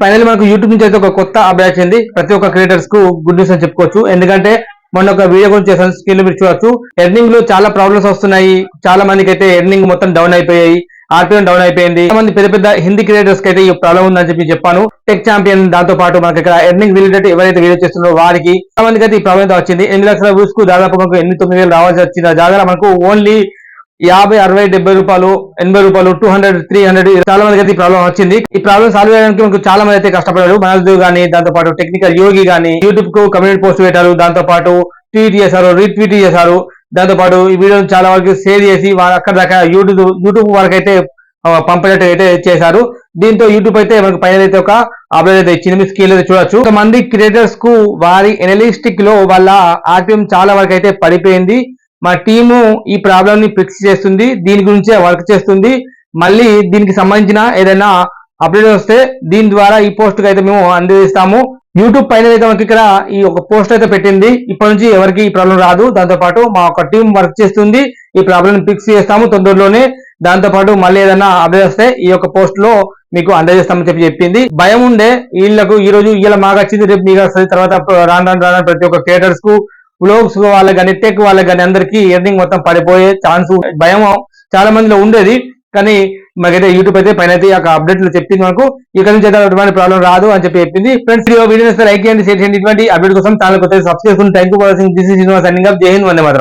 Final మనకు YouTube నుంచి అయితే ఒక కొత్త అప్డేట్ వచ్చింది ప్రతి ఒక్క క్రియేటర్స్కు గుడ్ న్యూస్ అని చెప్పుకోవచ్చు. ఎందుకంటే మొన్న ఒక వీడియో గురించి చేసాను స్క్రీన్ మీరు చూడొచ్చు. ఎర్నింగ్లో చాలా ప్రాబ్లమ్స్ వస్తున్నాయి. చాలా మందికి అయితే ఎర్నింగ్ మొత్తం డౌన్ అయిపోయాయి. ఆర్పిఎం డౌన్ అయిపోయింది. మంది పెద్ద పెద్ద హిందీ క్రియేటర్స్కి అయితే ఈ ప్రాబ్లం ఉందని చెప్పి చెప్పాను. టెక్ ఛాంపియన్ దాంతో పాటు మనకి ఇక్కడ ఎర్నింగ్ రిలేటెడ్ ఎవరైతే వీడియో చేస్తున్నారో వారికి చాలా మందికి అయితే ఈ ప్రాబ్లం అయితే వచ్చింది. ఎనిమిది లక్షల వ్యూస్కు దాదాపు మనకు ఎనిమిది తొమ్మిది వేలు రావాల్సి వచ్చింది. దాదాపు మనకు ఓన్లీ యాభై అరవై డెబ్బై రూపాయలు ఎనభై రూపాయలు టూ హండ్రెడ్ త్రీ హండ్రెడ్ చాలా మందికి అయితే ఈ ప్రాబ్లం వచ్చింది. ఈ ప్రాబ్లం సాల్వ్ చేయడానికి మనకు చాలా మంది అయితే కష్టపడారు మనల్దు గానీ దాంతో పాటు టెక్నికల్ యోగి గానీ యూట్యూబ్కు కమ్యూనిటీ పోస్ట్ పెట్టారు. దాంతో పాటు ట్వీట్ చేశారు రీట్వీట్ చేశారు. దాంతో పాటు ఈ వీడియోని చాలా వరకు షేర్ చేసి వారు అక్కడ దాకా యూట్యూబ్ యూట్యూబ్ వరకు అయితే పంపినట్టు అయితే చేశారు. దీంతో యూట్యూబ్ అయితే మనకు పైన అయితే ఒక అప్డేట్ అయితే ఇచ్చింది. మీ స్కీల్ అయితే చూడొచ్చు. కొంతమంది క్రియేటర్స్కు వారి ఎనలిస్టిక్లో వాళ్ళ ఆర్పిఎం చాలా వరకు అయితే పడిపోయింది. మా టీము ఈ ప్రాబ్లమ్ని ఫిక్స్ చేస్తుంది దీని గురించే వర్క్ చేస్తుంది. మళ్ళీ దీనికి సంబంధించిన ఏదైనా అప్డేట్ వస్తే దీని ద్వారా ఈ పోస్ట్ అయితే మేము అందజేస్తాము. యూట్యూబ్ పైన అయితే మనకి ఇక్కడ ఈ ఒక పోస్ట్ అయితే పెట్టింది. ఇప్పటి నుంచి ఎవరికి ఈ ప్రాబ్లం రాదు. దాంతోపాటు మా ఒక టీం వర్క్ చేస్తుంది. ఈ ప్రాబ్లం ఫిక్స్ చేస్తాము తొందరలోనే. దాంతోపాటు మళ్ళీ ఏదైనా అప్డేట్ వస్తే ఈ యొక్క పోస్ట్లో మీకు అందజేస్తామని చెప్పి చెప్పింది. భయం ఉండే వీళ్ళకు ఈ రోజు వీళ్ళ మాకు వచ్చింది. రేపు మీకు వస్తుంది. తర్వాత రాను రాను రాను ప్రతి ఒక్క క్రియేటర్స్కు గ్లోబ్స్ వాళ్ళకి కానీ టెక్ వాళ్ళకి కానీ అందరికీ ఎర్నింగ్ మొత్తం పడిపోయే ఛాన్స్ భయం చాలా మందిలో ఉండేది. కానీ మాకైతే యూట్యూబ్ అయితే పైన అయితే ఈ అప్డేట్లో చెప్పింది మనకు ఇక్కడ నుంచి అయితే ఎటువంటి ప్రాబ్లం రాదు అని చెప్పి చెప్పింది. ఫ్రెండ్స్ వీడియో వీడియో లైక్ చేయండి షేర్ చేయండి. ఇటువంటి అప్డేట్ కోసం ఛానల్ కొత్త సబ్స్క్రైబ్ చేసుకుని thank you for watching. This is signing up జై హింద్ వందే మాత్రం.